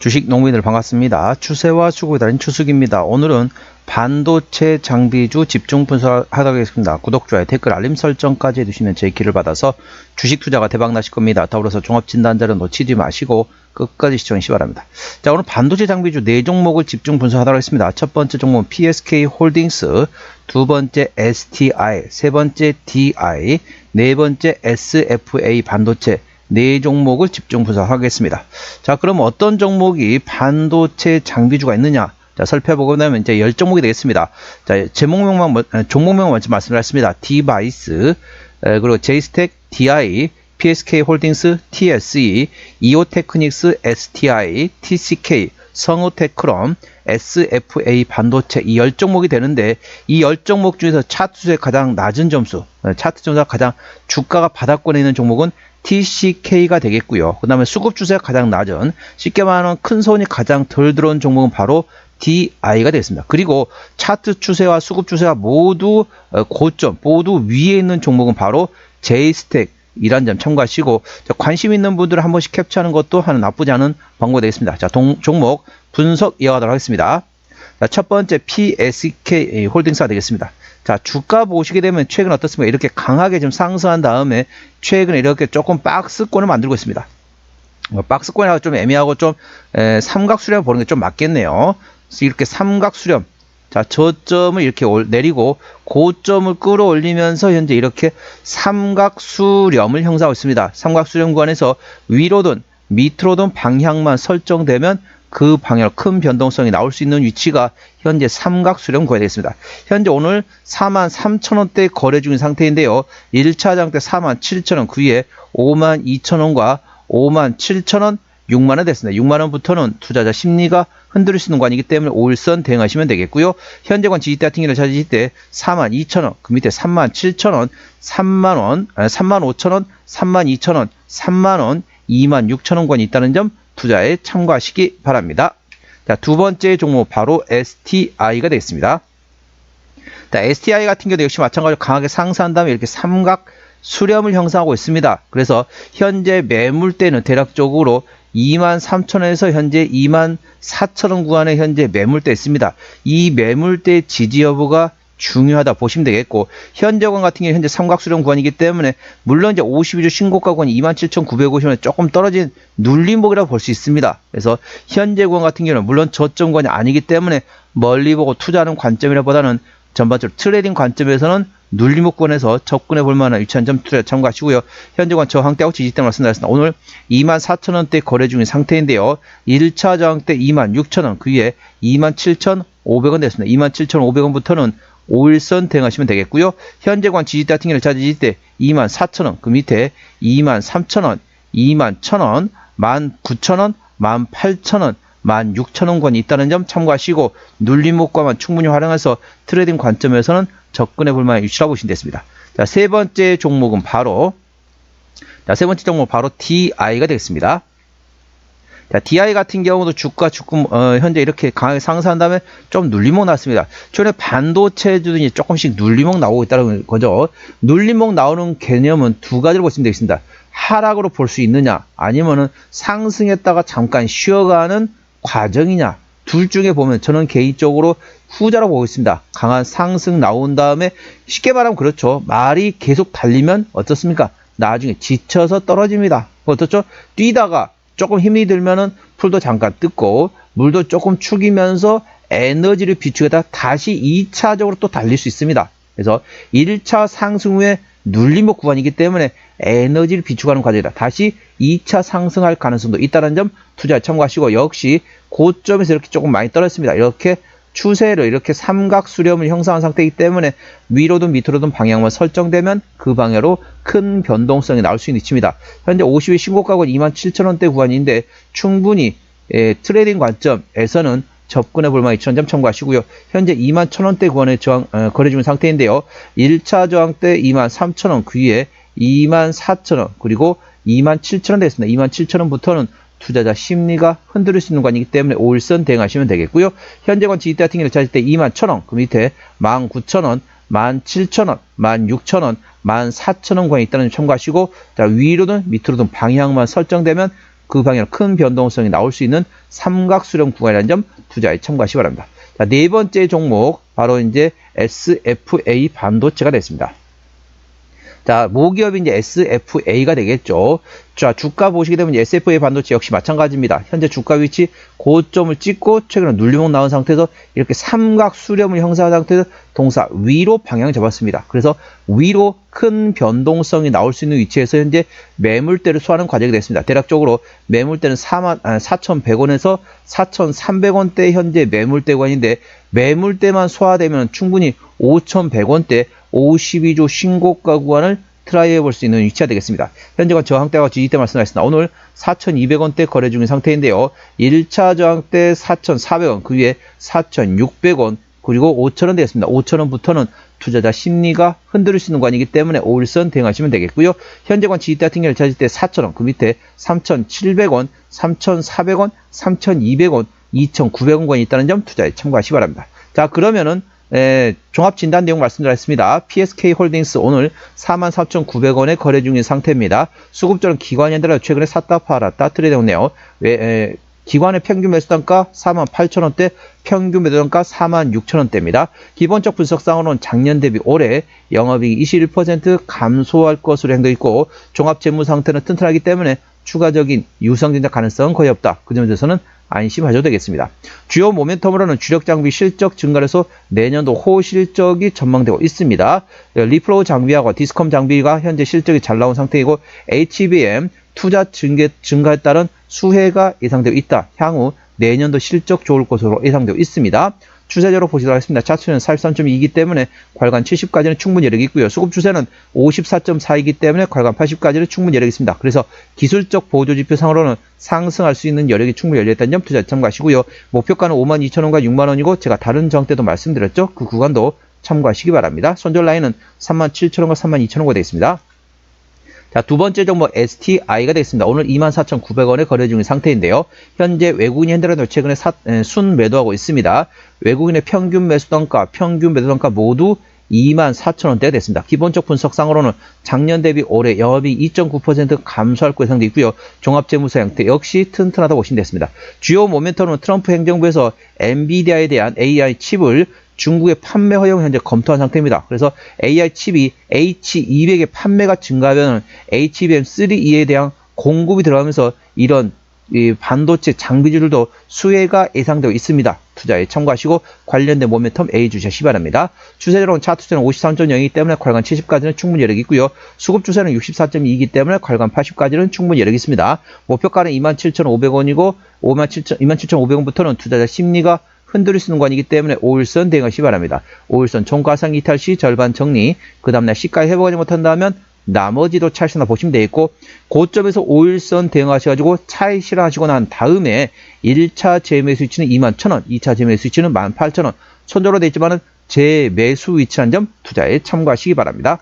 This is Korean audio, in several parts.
주식 농민들 반갑습니다. 추세와 수급에 달린 추석입니다. 오늘은 반도체 장비주 집중 분석하도록 하겠습니다. 구독, 좋아요, 댓글, 알림 설정까지 해두시면 제 길을 받아서 주식 투자가 대박 나실 겁니다. 더불어서 종합진단자료 놓치지 마시고 끝까지 시청해 주시기 바랍니다. 자, 오늘 반도체 장비주 네 종목을 집중 분석하도록 하겠습니다. 첫 번째 종목은 PSK 홀딩스, 두 번째 STI, 세 번째 DI, 네 번째 SFA 반도체, 네 종목을 집중 분석하겠습니다. 자, 그럼 어떤 종목이 반도체 장비주가 있느냐? 자, 살펴보고 나면 이제 열 종목이 되겠습니다. 자, 제목명만, 먼- 어, 종목명 먼저 말씀드렸습니다. 디바이스, 에, 그리고 제이스텍, DI, PSK 홀딩스, TSE, 이오테크닉스, STI, TCK, 성우테크롬, SFA 반도체 이열 종목이 되는데 이열 종목 중에서 차트수의 가장 낮은 점수, 어, 차트 점수가 가장 주가가 바닥권에 있는 종목은 TCK가 되겠고요. 그 다음에 수급 주세가 가장 낮은 쉽게 말하면 큰 손이 가장 덜 들어온 종목은 바로 DI가 되겠습니다. 그리고 차트 추세와 수급 추세가 모두 어, 고점, 모두 위에 있는 종목은 바로 J스택 이란 점 참고하시고 자, 관심 있는 분들은 한 번씩 캡처하는 것도 하는 나쁘지 않은 방법이 되겠습니다. 자, 동, 종목 분석 이어가도록 하겠습니다. 자, 첫 번째 PSK 홀딩스가 되겠습니다. 자, 주가 보시게 되면 최근 어떻습니까? 이렇게 강하게 좀 상승한 다음에 최근에 이렇게 조금 박스권을 만들고 있습니다. 어, 박스권이라고 좀 애매하고 좀 에, 삼각 수렴 보는 게 좀 맞겠네요. 이렇게 삼각 수렴. 자, 저점을 이렇게 올- 내리고 고점을 끌어올리면서 현재 이렇게 삼각 수렴을 형성하고 있습니다. 삼각 수렴 구간에서 위로든 밑으로든 방향만 설정되면 그 방향으로 큰 변동성이 나올 수 있는 위치가 현재 삼각 수렴 구간이 되겠습니다. 현재 오늘 4만 3천 원대 거래 중인 상태인데요. 1차 장대 4만 7천 원, 그 위에 5만 2천 원과 5만 7천 원, 6만 원 됐습니다. 6만 원부터는 투자자 심리가 흔들릴 수 있는 구간이기 때문에 5일선 대응하시면 되겠고요. 현재관 지지대 같은 경우는 찾으실 때 4만 2천 원, 그 밑에 3만 7천 원, 3만 원, 아니, 3만 5천 원, 3만 2천 원, 3만 원, 2만 6천 원권이 있다는 점 투자에 참고하시기 바랍니다. 자, 두 번째 종목 바로 STI가 되겠습니다. 자, STI 같은 경우도 역시 마찬가지로 강하게 상승한 다음에 이렇게 삼각 수렴을 형성하고 있습니다. 그래서 현재 매물대는 대략적으로 23,000원에서 현재 24,000원 구간에 현재 매물대 있습니다. 이 매물대 지지 여부가 중요하다 보시면 되겠고 현재권 같은 경우 현재 삼각수렴 구간이기 때문에 물론 이제 52주 신고가 구간이 27,950원에 조금 떨어진 눌림목이라고 볼 수 있습니다. 그래서 현재 구간 같은 경우는 물론 저점 구간이 아니기 때문에 멀리 보고 투자하는 관점이라보다는 전반적으로 트레이딩 관점에서는 눌림목권에서 접근해 볼 만한 위치한 점 투자 참고하시고요. 현재 관 저항대하고 지지대 말씀드렸습니다. 오늘 24,000원대 거래 중인 상태인데요. 1차 저항대 26,000원, 그 위에 27,500원 됐습니다. 27,500원부터는 5일선 대응하시면 되겠고요. 현재관 지지대 같은 경우는 지지대 24,000원, 그 밑에 23,000원, 21,000원, 19,000원, 18,000원, 16,000원권이 있다는 점 참고하시고 눌림목과만 충분히 활용해서 트레이딩 관점에서는 접근해 볼 만한 위치라고 보시면 되겠습니다. 자, 세 번째 종목은 바로 자, 세 번째 종목 바로 DI가 되겠습니다. 자, DI 같은 경우도 주가 주금 어, 현재 이렇게 강하게 상승한 다음에 좀 눌림목 났습니다. 최근에 반도체들이 조금씩 눌림목 나오고 있다는 거죠. 눌림목 나오는 개념은 두 가지로 보시면 되겠습니다. 하락으로 볼 수 있느냐, 아니면은 상승했다가 잠깐 쉬어가는 과정이냐. 둘 중에 보면 저는 개인적으로 후자라고 보고 있습니다. 강한 상승 나온 다음에 쉽게 말하면 그렇죠. 말이 계속 달리면 어떻습니까? 나중에 지쳐서 떨어집니다. 어떻죠? 뛰다가 조금 힘이 들면은 풀도 잠깐 뜯고 물도 조금 축이면서 에너지를 비축해다 다시 2차적으로 또 달릴 수 있습니다. 그래서 1차 상승 후에 눌림목 구간이기 때문에 에너지를 비축하는 과정이다. 다시 2차 상승할 가능성도 있다는 점 투자에 참고하시고 역시 고점에서 이렇게 조금 많이 떨어졌습니다. 이렇게 추세를 이렇게 삼각 수렴을 형성한 상태이기 때문에 위로든 밑으로든 방향만 설정되면 그 방향으로 큰 변동성이 나올 수 있는 위치입니다. 현재 50일 신고가가 27,000원대 구간인데 충분히 예, 트레이딩 관점에서는 접근해 볼 만한 2,000점 참고하시고요. 현재 21,000원대 구간에 저항, 어, 거래 중인 상태인데요. 1차 저항대 23,000원, 그 위에 24,000원, 그리고 27,000원 됐습니다. 27,000원부터는 투자자 심리가 흔들릴 수 있는 관이기 때문에 5일선 대응하시면 되겠고요. 현재관 지지대 같은 경우는 찾을 때 21,000원, 그 밑에 19,000원, 17,000원, 16,000원, 14,000원 관이 있다는 점 참고하시고 자, 위로든 밑으로든 방향만 설정되면 그 방향 큰 변동성이 나올 수 있는 삼각수렴 구간이라는 점 투자에 참고하시기 바랍니다. 자, 네 번째 종목 바로 이제 SFA 반도체가 됐습니다. 자, 모기업이 이제 SFA가 되겠죠. 자, 주가 보시게 되면 SFA 반도체 역시 마찬가지입니다. 현재 주가 위치 고점을 찍고 최근에 눌림목 나온 상태에서 이렇게 삼각 수렴을 형성한 상태에서 동사 위로 방향을 잡았습니다. 그래서 위로 큰 변동성이 나올 수 있는 위치에서 현재 매물대를 소화하는 과정이 됐습니다. 대략적으로 매물대는 4만, 아, 4,100원에서 4,300원대 현재 매물대 구간인데 매물대만 소화되면 충분히 5,100원대 52조 신고가 구간을 트라이 해볼 수 있는 위치가 되겠습니다. 현재가 저항대와 지지대 말씀하셨습니다. 오늘 4,200원대 거래 중인 상태인데요. 1차 저항대 4,400원, 그 위에 4,600원, 그리고 5,000원 되겠습니다. 5,000원부터는 투자자 심리가 있는 관이기 때문에 5일선 대응하시면 되겠고요. 현재관 지지대 같은 경우를 찾을 때 4,000원, 그 밑에 3,700원, 3,400원, 3,200원, 2,900원 관이 있다는 점 투자에 참고하시기 바랍니다. 자, 그러면은 에, 종합 진단 내용 말씀드렸습니다. PSK 홀딩스 오늘 44,900원에 거래 중인 상태입니다. 수급자는 기관연들라 최근에 샀다 팔았다 트레이드했네요. 기관의 평균 매수 단가 48,000원대, 평균 매도 단가 46,000원대입니다. 기본적 분석상으로는 작년 대비 올해 영업이익 21% 감소할 것으로 행되어 있고 종합 재무 상태는 튼튼하기 때문에 추가적인 진작 가능성은 거의 없다. 그 점에 대해서는 안심하셔도 되겠습니다. 주요 모멘텀으로는 주력 장비 실적 증가해서 내년도 호 실적이 전망되고 있습니다. 리플로우 장비하고 디스컴 장비가 현재 실적이 잘 나온 상태이고 HBM 투자 증가, 증가에 따른 수혜가 예상되고 있다. 향후 내년도 실적 좋을 것으로 예상되고 있습니다. 추세적으로 보시도록 하겠습니다. 차트는 43.2이기 때문에 괄관 70까지는 충분히 여력이 있고요. 수급 추세는 54.4이기 때문에 괄관 80까지는 충분히 여력이 있습니다. 그래서 기술적 보조 지표상으로는 상승할 수 있는 여력이 충분히 열려있다는 점 투자 참고하시고요. 목표가는 52,000원과 6만원이고 제가 다른 정 때도 말씀드렸죠. 그 구간도 참고하시기 바랍니다. 손절 라인은 37,000원과 32,000원가 되겠습니다. 자, 두 번째 종목 STI가 되겠습니다. 오늘 24,900원에 거래 중인 상태인데요. 현재 외국인이 현대라도 최근에 사, 에, 순 매도하고 있습니다. 외국인의 평균 매수 단가, 평균 매도 단가 모두 24,000원대가 됐습니다. 기본적 분석상으로는 작년 대비 올해 영업이 2.9% 감소할 거 예상되어 있고요. 종합재무사 형태 역시 튼튼하다고 보시면 됐습니다. 주요 모멘텀은 트럼프 행정부에서 엔비디아에 대한 AI 칩을 중국의 판매 허용 현재 검토한 상태입니다. 그래서 AI 칩이 H200의 판매가 증가하면 HBM3E에 대한 공급이 들어가면서 이런 이 반도체 장비주들도 수혜가 예상되고 있습니다. 투자에 참고하시고 관련된 모멘텀 A 주시기 바랍니다. 추세적으로는 차트 추세는 53.0이기 때문에 괄관 70까지는 충분히 여력이 있고요. 수급 추세는 64.2이기 때문에 괄관 80까지는 충분히 여력이 있습니다. 목표가는 27,500원이고 27,500원부터는 투자자 심리가 흔들릴 수 있는 관이기 때문에 5일선 대응하시 기 바랍니다. 5일선 종가상 이탈 시 절반 정리, 그 다음날 시가에 회복하지 못한다면 나머지도 차익시나 보시면 되겠고 고점에서 5일선 대응하셔가지고 차익 실현하시고 난 다음에 1차 재매수 위치는 21,000원, 2차 재매수 위치는 18,000원 손절로 되어 있지만 은 재매수 위치한 점 투자에 참고하시기 바랍니다.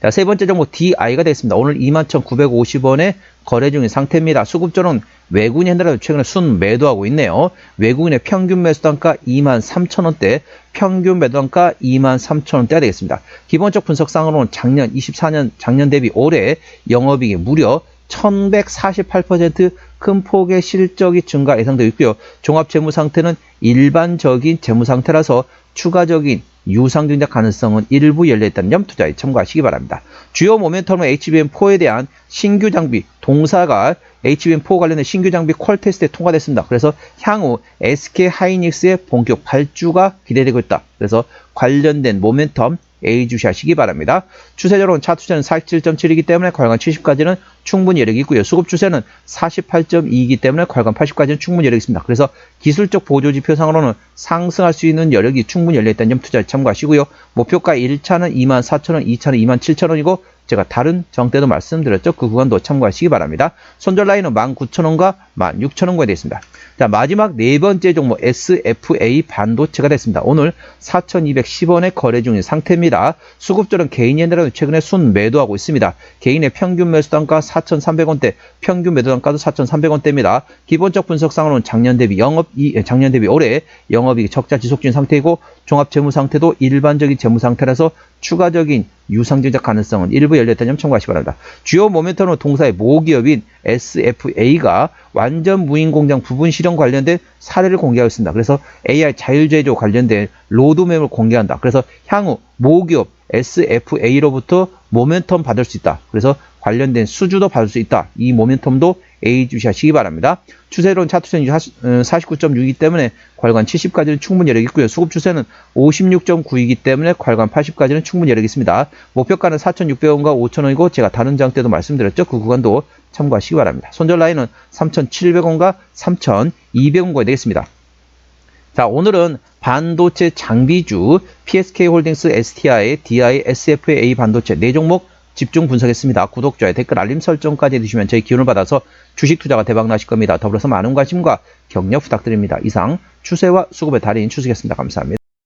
자, 세 번째 종목 DI가 됐습니다. 오늘 21,950원에 거래 중인 상태입니다. 수급조는 외국인 핸들라도 최근에 순 매도하고 있네요. 외국인의 평균 매수 단가 23,000원대, 평균 매도 단가 23,000원대가 되겠습니다. 기본적 분석상으로는 작년 24년 작년 대비 올해 영업이익이 무려 1148%큰 폭의 실적이 증가 예상되고 있고요. 종합 재무 상태는 일반적인 재무 상태라서 추가적인 유상 증작 가능성은 일부 열려있다는 점 투자에 참고하시기 바랍니다. 주요 모멘텀은 HBM4에 대한 신규 장비, 동사가 HBM4 관련된 신규 장비 퀄 테스트에 통과됐습니다. 그래서 향후 SK 하이닉스의 본격 발주가 기대되고 있다. 그래서 관련된 모멘텀 A 주시하시기 바랍니다. 추세적으로는 차트 추세는 47.7이기 때문에 괄관 70까지는 충분히 여력이 있고요. 수급 추세는 48.2이기 때문에 괄관 80까지는 충분히 여력이 있습니다. 그래서 기술적 보조 지표상으로는 상승할 수 있는 여력이 충분히 열려있다는 점 투자에 참고하시고요. 목표가 1차는 24,000원, 2차는 27,000원이고 제가 다른 정대도 말씀드렸죠. 그 구간도 참고하시기 바랍니다. 손절 라인은 19,000원과 16,000원까지 되어 있습니다. 자, 마지막 네 번째 종목 SFA 반도체가 됐습니다. 오늘 4,210원에 거래 중인 상태입니다. 수급절은 개인 엔들은 최근에 순 매도하고 있습니다. 개인의 평균 매수 단가 4,300원대, 평균 매도 단가도 4,300원대입니다. 기본적 분석상으로는 작년 대비 영업 이 작년 대비 올해 영업이 적자 지속 중인 상태이고 종합 재무 상태도 일반적인 재무 상태라서 추가적인 유상증자 가능성은 일부 열렸다는 점 참고하시기 바랍니다. 주요 모멘텀은 동사의 모기업인 SFA가 완전 무인 공장 부분 실현 관련된 사례를 공개하였습니다. 그래서 AI 자율제조 관련된 로드맵을 공개한다. 그래서 향후 모기업 SFA로부터 모멘텀 받을 수 있다. 그래서 관련된 수주도 받을 수 있다. 이 모멘텀도 A 주시하시기 바랍니다. 추세로는 차트선이 49.6이기 때문에 괄관 70까지는 충분히 여력 있고요. 수급 추세는 56.9이기 때문에 괄관 80까지는 충분히 여력 있습니다. 목표가는 4,600원과 5,000원이고 제가 다른 장 때도 말씀드렸죠. 그 구간도 참고하시기 바랍니다. 손절 라인은 3,700원과 3,200원까지 되겠습니다. 자, 오늘은 반도체 장비주 PSK홀딩스 STI, DI, SFA 반도체 네 종목 집중 분석했습니다. 구독자의 댓글 알림 설정까지 해주시면 저희 기운을 받아서 주식 투자가 대박 나실 겁니다. 더불어서 많은 관심과 격려 부탁드립니다. 이상 추세와 수급의 달인 추수겠습니다. 감사합니다.